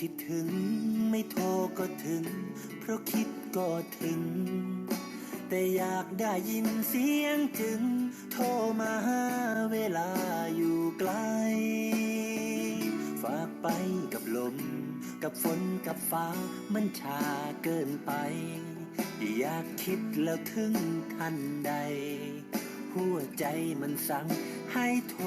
คิดถึงไม่โทรก็ถึง เพราะคิดก็ถึง แต่อยากได้ยินเสียงจึง โทรมาหาเวลาอยู่ไกล ฝากไปกับลม กับฝนกับฟ้ามันช้าเกินไป อยากคิดแล้วถึงทันใด หัวใจมันสั่งให้โทร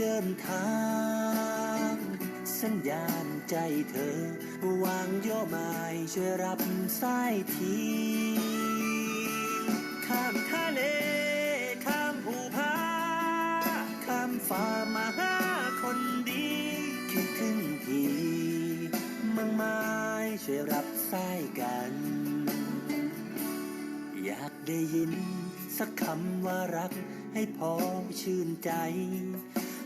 เดินทาง สัญญาณใจเธอ วางย่อไม้ช่วยรับสายทีข้ามทะเล ข้ามภูผาข้ามฟ้ามาหาคนดี คิดถึงทีมังไม้ช่วยรับสายกัน อยากได้ยินสักคำว่ารักให้พอชื่นใจ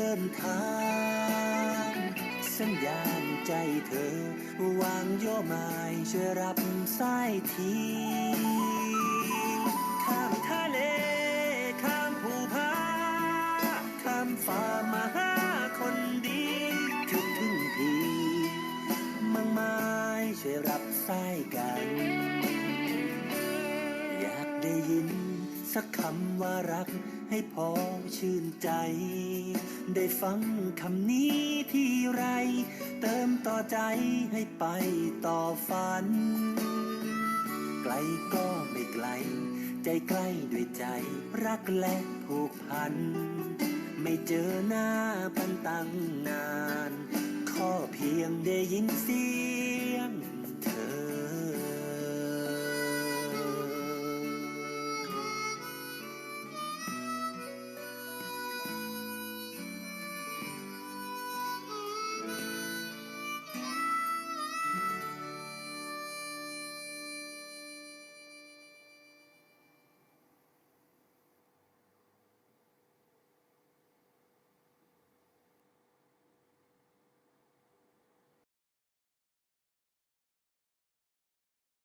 เดินทาง สัญญาณใจเธอ วางย่อไม้ช่วยรับสายทีข้ามทะเล ข้ามภูผาข้ามฟ้ามาหาคนดีคิดถึงทีมังไม้ช่วยรับสายกัน อยากได้ยิน สักคำว่ารักให้พอชื่นใจ ได้ฟังคำนี้ที่ไร เติมต่อใจให้ไปต่อฝัน ไกลก็ไม่ไกล ใจใกล้ด้วยใจรักและผูกพัน ไม่เจอหน้าพันตั้งนาน ข้อเพียงได้ยินเสียง